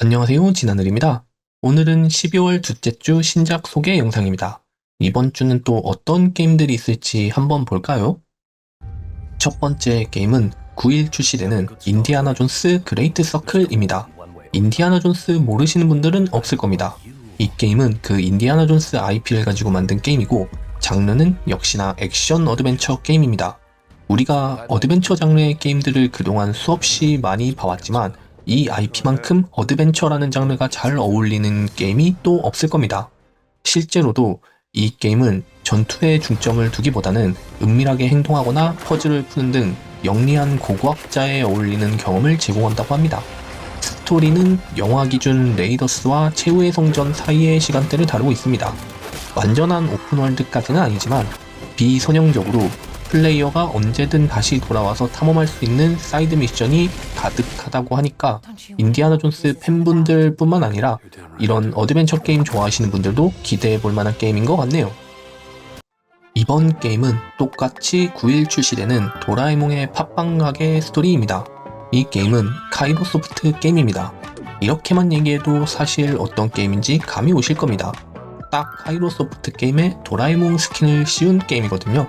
안녕하세요 진하늘입니다. 오늘은 12월 둘째 주 신작 소개 영상입니다. 이번 주는 또 어떤 게임들이 있을지 한번 볼까요? 첫 번째 게임은 9일 출시되는 인디아나 존스 그레이트 서클입니다. 인디아나 존스 모르시는 분들은 없을 겁니다. 이 게임은 그 인디아나 존스 IP를 가지고 만든 게임이고 장르는 역시나 액션 어드벤처 게임입니다. 우리가 어드벤처 장르의 게임들을 그동안 수없이 많이 봐왔지만 이 IP만큼 어드벤처라는 장르가 잘 어울리는 게임이 또 없을 겁니다. 실제로도 이 게임은 전투에 중점을 두기보다는 은밀하게 행동하거나 퍼즐을 푸는 등 영리한 고고학자에 어울리는 경험을 제공한다고 합니다. 스토리는 영화 기준 레이더스와 최후의 성전 사이의 시간대를 다루고 있습니다. 완전한 오픈월드까지는 아니지만 비선형적으로 플레이어가 언제든 다시 돌아와서 탐험할 수 있는 사이드 미션이 가득하다고 하니까 인디아나 존스 팬분들 뿐만 아니라 이런 어드벤처 게임 좋아하시는 분들도 기대해 볼 만한 게임인 것 같네요. 이번 게임은 똑같이 9일 출시되는 도라에몽의 팟빵 가게 스토리입니다. 이 게임은 카이로소프트 게임입니다. 이렇게만 얘기해도 사실 어떤 게임인지 감이 오실 겁니다. 딱 카이로소프트 게임에 도라에몽 스킨을 씌운 게임이거든요.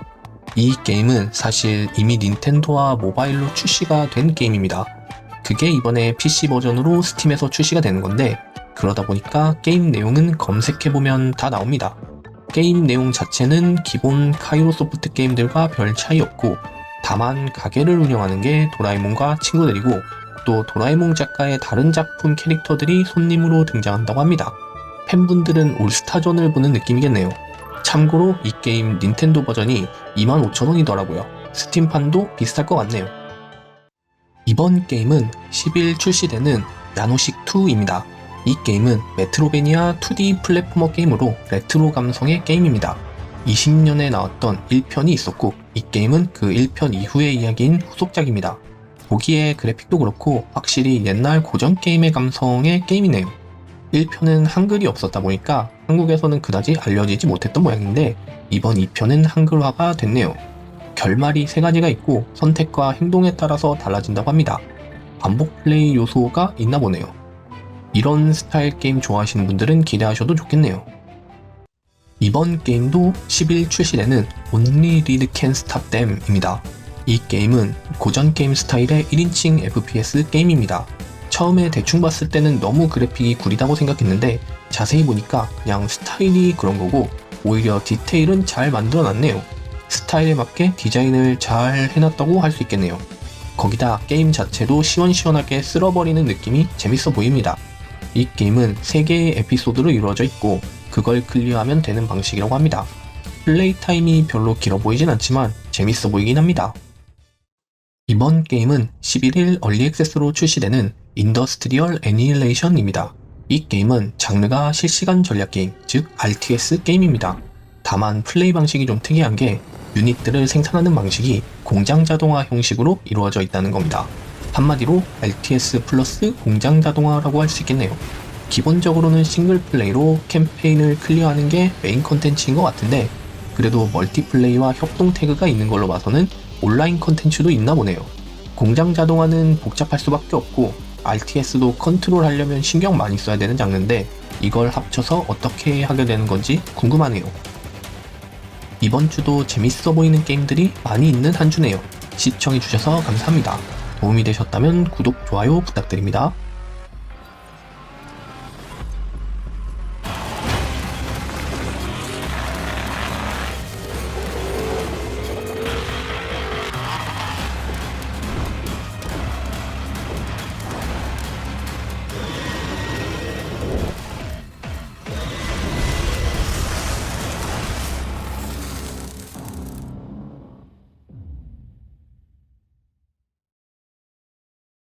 이 게임은 사실 이미 닌텐도와 모바일로 출시가 된 게임입니다. 그게 이번에 PC 버전으로 스팀에서 출시가 되는 건데 그러다 보니까 게임 내용은 검색해보면 다 나옵니다. 게임 내용 자체는 기본 카이로소프트 게임들과 별 차이 없고 다만 가게를 운영하는 게 도라에몽과 친구들이고 또 도라에몽 작가의 다른 작품 캐릭터들이 손님으로 등장한다고 합니다. 팬분들은 올스타전을 보는 느낌이겠네요. 참고로 이 게임 닌텐도 버전이 25,000원이더라고요. 스팀판도 비슷할 것 같네요. 이번 게임은 10일 출시되는 나노식2입니다. 이 게임은 메트로베니아 2D 플랫포머 게임으로 레트로 감성의 게임입니다. 20년에 나왔던 1편이 있었고 이 게임은 그 1편 이후의 이야기인 후속작입니다. 보기에 그래픽도 그렇고 확실히 옛날 고전 게임의 감성의 게임이네요. 1편은 한글이 없었다 보니까 한국에서는 그다지 알려지지 못했던 모양인데 이번 2편은 한글화가 됐네요. 결말이 세 가지가 있고 선택과 행동에 따라서 달라진다고 합니다. 반복 플레이 요소가 있나 보네요. 이런 스타일 게임 좋아하시는 분들은 기대하셔도 좋겠네요. 이번 게임도 10일 출시되는 Only Read Can Stop Them입니다. 이 게임은 고전 게임 스타일의 1인칭 FPS 게임입니다. 처음에 대충 봤을 때는 너무 그래픽이 구리다고 생각했는데 자세히 보니까 그냥 스타일이 그런 거고 오히려 디테일은 잘 만들어 놨네요. 스타일에 맞게 디자인을 잘 해놨다고 할 수 있겠네요. 거기다 게임 자체도 시원시원하게 쓸어버리는 느낌이 재밌어 보입니다. 이 게임은 3개의 에피소드로 이루어져 있고 그걸 클리어하면 되는 방식이라고 합니다. 플레이 타임이 별로 길어 보이진 않지만 재밌어 보이긴 합니다. 이번 게임은 11일 얼리 액세스로 출시되는 인더스트리얼 애니레이션입니다. 이 게임은 장르가 실시간 전략 게임, 즉 RTS 게임입니다. 다만 플레이 방식이 좀 특이한 게 유닛들을 생산하는 방식이 공장 자동화 형식으로 이루어져 있다는 겁니다. 한마디로 RTS 플러스 공장 자동화라고 할 수 있겠네요. 기본적으로는 싱글 플레이로 캠페인을 클리어하는 게 메인 컨텐츠인 것 같은데 그래도 멀티플레이와 협동 태그가 있는 걸로 봐서는 온라인 컨텐츠도 있나 보네요. 공장 자동화는 복잡할 수밖에 없고 RTS도 컨트롤 하려면 신경 많이 써야 되는 장르인데 이걸 합쳐서 어떻게 하게 되는 건지 궁금하네요. 이번 주도 재밌어 보이는 게임들이 많이 있는 한 주네요. 시청해주셔서 감사합니다. 도움이 되셨다면 구독, 좋아요 부탁드립니다.